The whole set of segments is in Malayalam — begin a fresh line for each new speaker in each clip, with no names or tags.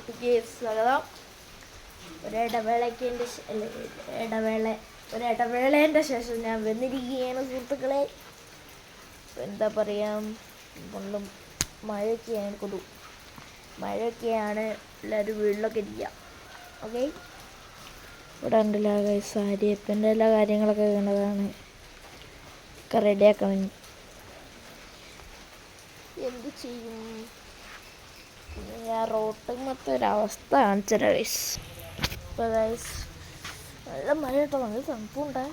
യൂട്യൂബിലേക്ക് സ്വാഗതം അല്ല, ഇടവേള ഒരിടവേളേന്റെ ശേഷം ഞാൻ വന്നിരിക്കുകയാണ് സുഹൃത്തുക്കളെ. എന്താ പറയാം കൊണ്ടും മഴയൊക്കെയാണ് കൊതു. മഴയൊക്കെയാണ് എല്ലാവരും വീട്ടിലൊക്കെ ഇരിക്കുക ഓക്കെ? ഇവിടെ ഉണ്ടല്ലോ സാരിയപ്പന്റെ എല്ലാ കാര്യങ്ങളൊക്കെ കണ്ടതാണ്. ഒക്കെ റെഡിയാക്കണം എന്ത് ചെയ്യും? ഇനി ഞാൻ റോട്ടുമത്തെ ഒരവസ്ഥ കാണിച്ചുതരാം ഗൈസ് ഇപ്പോൾ ഗൈസ് നല്ല മഴ കേട്ടോ. നല്ല തണുപ്പുണ്ട്.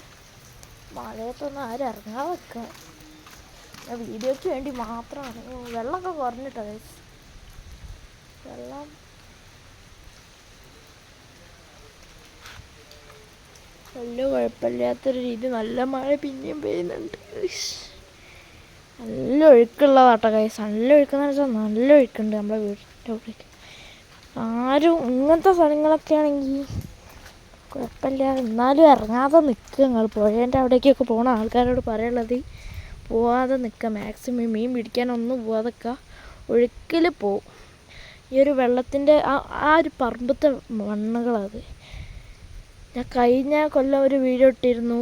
മഴയത്തൊന്നും ആരും ഇറങ്ങാതെ വെക്കുക ഞാൻ വീഡിയോയ്ക്ക് വേണ്ടി മാത്രമാണ് വെള്ളമൊക്കെ കുറഞ്ഞിട്ടോ ഗൈസ് വെള്ളം. വലിയ കുഴപ്പമില്ലാത്തൊരു രീതി. നല്ല മഴ പിന്നെയും പെയ്യുന്നുണ്ട്. നല്ല ഒഴുക്കുള്ളതാട്ടോ കൈസ് നല്ല ഒഴുക്കെന്ന് വെച്ചാൽ നല്ല ഒഴുക്കുണ്ട് നമ്മളെ വീടിന്റെ ആരും ഇങ്ങനത്തെ സ്ഥലങ്ങളൊക്കെ ആണെങ്കിൽ കുഴപ്പമില്ല. എന്നാലും ഇറങ്ങാതെ നിൽക്കുക നിങ്ങൾ പുഴേന്റെ അവിടേക്കൊക്കെ പോണ ആൾക്കാരോട് പറയാനുള്ളത് പോവാതെ നിൽക്കുക മാക്സിമം മീൻ പിടിക്കാനൊന്നും പോവാതെ നിൽക്കുക ഒഴുക്കിൽ പോവും ഈ ഒരു വെള്ളത്തിന്റെ ആ ആ ഒരു പറമ്പത്തെ മണ്ണുകളത്. ഞാൻ കഴിഞ്ഞ കൊല്ലം ഒരു വീഡിയോ ഇട്ടിരുന്നു.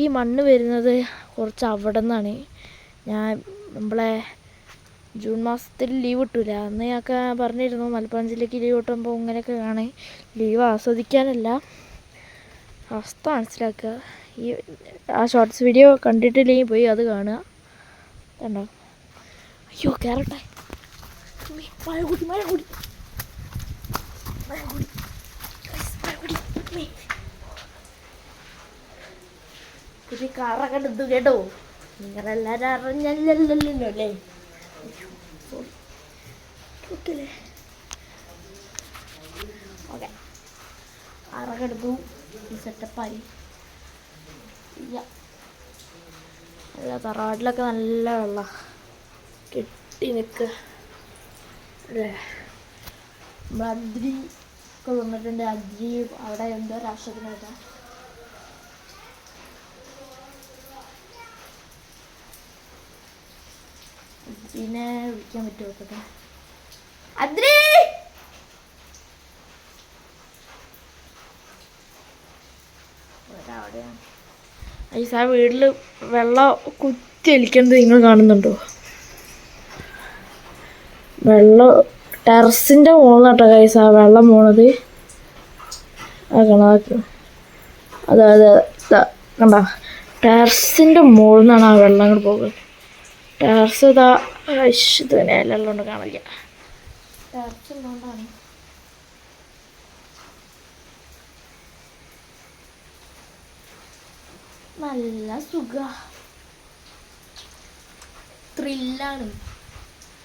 ഈ മണ്ണ് വരുന്നത് കുറച്ച് അവിടെ നിന്നാണ് ഞാൻ നമ്മളെ ജൂൺ മാസത്തിൽ ലീവ് കിട്ടൂല. അന്ന് ഞങ്ങൾക്ക് പറഞ്ഞിരുന്നു മലപ്പുറം ജില്ലയ്ക്ക് ലീവ് കിട്ടുമ്പോൾ ഇങ്ങനെയൊക്കെ കാണേ ലീവ് ആസ്വദിക്കാനല്ല. അവസ്ഥ മനസ്സിലാക്കുക. ഈ ആ ഷോർട്സ് വീഡിയോ കണ്ടിട്ടില്ലെങ്കിൽ പോയി അത് കാണുക. കണ്ടോ? അയ്യോ കയറട്ടെ മഴ കാറൊക്കെ എടുത്തു കേട്ടോ. നിങ്ങളെല്ലാരും അറിഞ്ഞല്ലല്ലോ അല്ലേ? ഓക്കെ. ഓക്കെ അറകെടുത്തു സെറ്റപ്പായി അല്ല തറവാട്ടിലൊക്കെ നല്ല വെള്ള. കെട്ടി നിൽക്കുക അദ്രി ഒക്കെ വന്നിട്ടുണ്ട്. അഗ്രി അവിടെ എന്തോ രാഷ്ട്രത്തിനായിട്ടാ പിന്നെ വിളിക്കാൻ പറ്റുമോ നോക്കട്ടെ അദ്രി! ഐസ് ആ വീട്ടിൽ വെള്ളം കുത്തി ഒലിക്കുന്നത് നിങ്ങൾ കാണുന്നുണ്ടോ? വെള്ളം ടെറസിന്റെ മുകളിലാട്ടോ കൈസ് ആ വെള്ളം പോണത്. ആ കണക്ക്. അതായത് കണ്ട. ടെറസിന്റെ മുകളിൽ നിന്നാണ് ആ വെള്ളം അങ്ങോട്ട് പോകുന്നത് ടെറസ് ഇതാ ഐഷ് ഇത് നിലമുള്ളതുകൊണ്ട് കാണില്ല ടെറസ് ഉള്ളതുകൊണ്ടാണ് നല്ല സുഖ. ത്രില്ലാണ്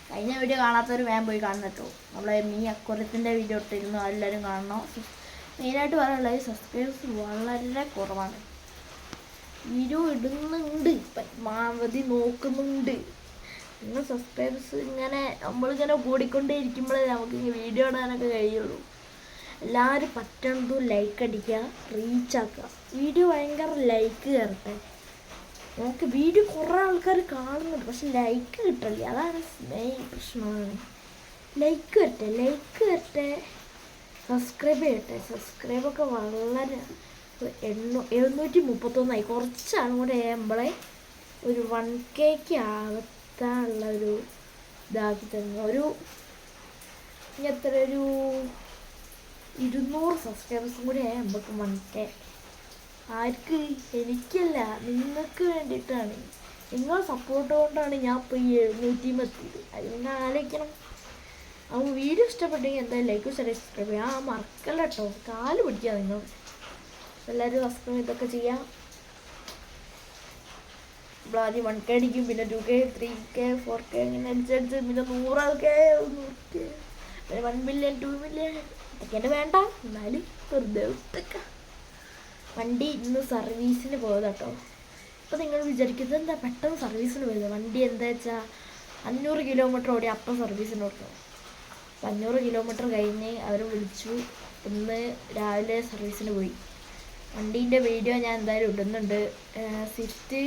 കഴിഞ്ഞ വീഡിയോ കാണാത്തവർ വേഗം പോയി കാണണം കേട്ടോ നമ്മളെ മീ അക്കുറത്തിന്റെ വീഡിയോ ഇട്ടിരുന്നു. എല്ലാവരും കാണണം. മെയിനായിട്ട് പറയാനുള്ളത് സബ്സ്ക്രൈബേഴ്സ് വളരെ കുറവാണ്. വീഡിയോ ഇടുന്നുണ്ട്. പരമാവധി നോക്കുന്നുണ്ട്. നിങ്ങൾ സബ്സ്ക്രൈബേഴ്സ് ഇങ്ങനെ നമ്മളിങ്ങനെ കൂടിക്കൊണ്ടേ ഇരിക്കുമ്പോഴേ നമുക്ക് ഈ വീഡിയോ ഇടാനൊക്കെ കഴിയുള്ളൂ. എല്ലാവരും പറ്റണതും ലൈക്ക് അടിക്കുക റീച്ചാക്കുക വീഡിയോ ഭയങ്കര ലൈക്ക് കയറട്ടെ നമുക്ക് വീഡിയോ കുറേ ആൾക്കാർ കാണുന്നുണ്ട് പക്ഷെ ലൈക്ക് കിട്ടില്ല അതാണ് മെയിൻ പ്രശ്നമാണ്. ലൈക്ക് വരട്ടെ ലൈക്ക് വരട്ടെ സബ്സ്ക്രൈബ് ചെയ്യട്ടെ. സബ്സ്ക്രൈബൊക്കെ വളരെ എണ്ണൂ എഴുന്നൂറ്റി മുപ്പത്തൊന്നായി. കുറച്ചാണ് കൂടെ നമ്മളെ ഒരു വൺ കേക്ക് ആകത്താനുള്ള ഒരു ഇതാക്കി തന്നു ഒരു ഇനി എത്ര ഒരു ഇരുന്നൂറ് സബ്സ്ക്രൈബേഴ്സും കൂടി ആയാൽ നമുക്ക് വൺ ആർക്ക്? എനിക്കല്ല. നിങ്ങൾക്ക് വേണ്ടിയിട്ടാണ്. നിങ്ങൾ സപ്പോർട്ട് കൊണ്ടാണ് ഞാൻ ഇപ്പോൾ ഈ എഴുന്നൂറ്റിയും എത്തിയത്. അത് ആലോചിക്കണം. അപ്പോൾ വീഡിയോ ഇഷ്ടപ്പെട്ടെങ്കിൽ എന്തായാലും ലൈക്ക് സബ്സ്ക്രൈബ് ചെയ്യാം ആ മറക്കല്ല കേട്ടോ. കാൽ പിടിക്കുക നിങ്ങൾ. എല്ലാവരും സബ്സ്ക്രൈബ് ഇതൊക്കെ ചെയ്യാം. നമ്മൾ വൺ കെ അടിക്കും പിന്നെ two K three K four K അങ്ങനെ അടിച്ചടിച്ച് പിന്നെ നൂറ് കെ നൂറ് കെ പിന്നെ വൺ മില്യൺ ടു മില്യൺ ഇതൊക്കെ എന്നെ വേണ്ട. എന്നാലും വെറുതെ വിട്ടേക്കാം വണ്ടി ഇന്ന് സർവീസിന് പോയതാട്ടോ. അപ്പോൾ നിങ്ങൾ വിചാരിക്കുന്നത് എന്താ? പെട്ടെന്ന് സർവീസിന് പോയത്. വണ്ടി എന്താ വെച്ചാൽ അഞ്ഞൂറ് കിലോമീറ്റർ ഓടി അപ്പം സർവീസിന് കൊടുക്കണം അപ്പം അഞ്ഞൂറ് കിലോമീറ്റർ കഴിഞ്ഞ് അവർ വിളിച്ചു. ഇന്ന് രാവിലെ സർവീസിന് പോയി. വണ്ടീന്റെ വീഡിയോ ഞാൻ എന്തായാലും ഇടുന്നുണ്ട്. സ്വിഫ്റ്റ്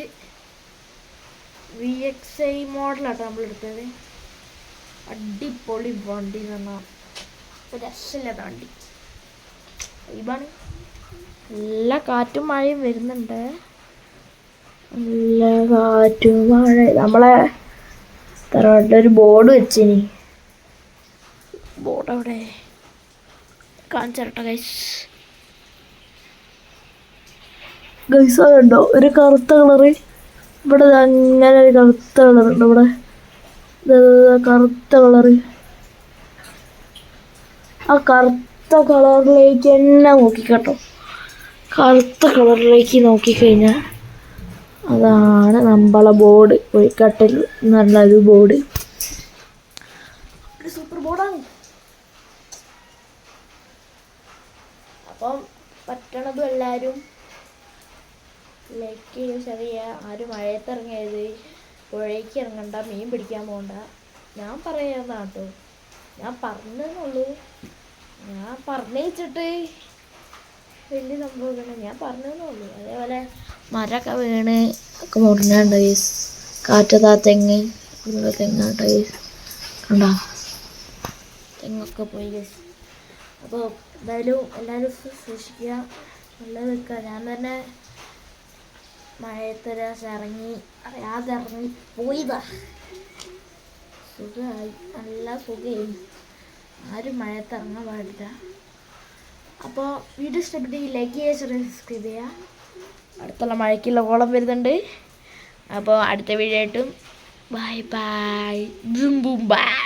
വി എക്സ് ഐ മോഡലാട്ടോ നമ്മൾ എടുത്തത് അടിപൊളി വണ്ടി എന്ന് പറഞ്ഞാൽ രസമില്ലാത്ത വണ്ടി. ഇതാണ് നല്ല കാറ്റും മഴയും വരുന്നുണ്ട്. നല്ല കാറ്റും മഴ നമ്മളെ തറവാട്ടിൽ ഒരു ബോർഡ് വെച്ചിനി. ബോർഡ് അവിടെ കാണിച്ചിരട്ടെ ഗൈസ് ഗൈസ് അതുണ്ടോ ഒരു കറുത്ത കളറ്. ഇവിടെ അങ്ങനെ ഒരു കറുത്ത കളറുണ്ട് ഇവിടെ. കറുത്ത കളറ്. ആ കറുത്ത കളറിലേക്ക് തന്നെ നോക്കിക്കട്ടോ. കറുത്ത കളറിലേക്ക് നോക്കിക്കഴിഞ്ഞാൽ അതാണ് നമ്മളെ ബോർഡ് കോഴിക്കാട്ടിൽ നല്ലൊരു ബോർഡ് സൂപ്പർ ബോർഡാണ് അപ്പം പറ്റണതും എല്ലാവരും ലൈക്ക് ചെയ്യുക ഷെയർ ചെയ്യുക ആരും മഴയത്ത് ഇറങ്ങരുത് പുഴയ്ക്ക് ഇറങ്ങണ്ട മീൻ പിടിക്കാൻ പോകണ്ട ഞാൻ പറയാന്ന കേട്ടോ ഞാൻ പറഞ്ഞെന്നുള്ളൂ. ഞാൻ പറഞ്ഞിട്ട് വലിയ സംഭവം ഞാൻ പറഞ്ഞെന്നുള്ളൂ. അതേപോലെ മരമൊക്കെ വീണ് ഒക്കെ മുറിഞ്ഞാണ്ട് ഗൈസ് കാറ്റത്താ തെങ്ങ് തെങ്ങാട്ടോ കണ്ടോ? തെങ്ങൊക്കെ പോയി ഗൈസ് അപ്പോൾ എന്തായാലും എല്ലാവരും സൂക്ഷിക്കുക. നല്ല നിൽക്കുക. ഞാൻ തന്നെ മഴയത്ത് ഒരു പ്രാവശ്യം ഇറങ്ങി അറിയാതെ ഇറങ്ങി പോയതാ. സുഖമായി നല്ല സുഖമായി ആരും മഴയത്ത് ഇറങ്ങാൻ പാടില്ല. അപ്പോൾ വീഡിയോ ഇഷ്ടപ്പെട്ടെങ്കിൽ ലൈക്ക് ചെയ്യുക സബ്സ്ക്രൈബ് ചെയ്യുക അടുത്തുള്ള മഴയ്ക്കുള്ള ഓളം വരുന്നുണ്ട്. അപ്പോൾ അടുത്ത വീഡിയോ ആയിട്ടും. Bye bye boom boom bye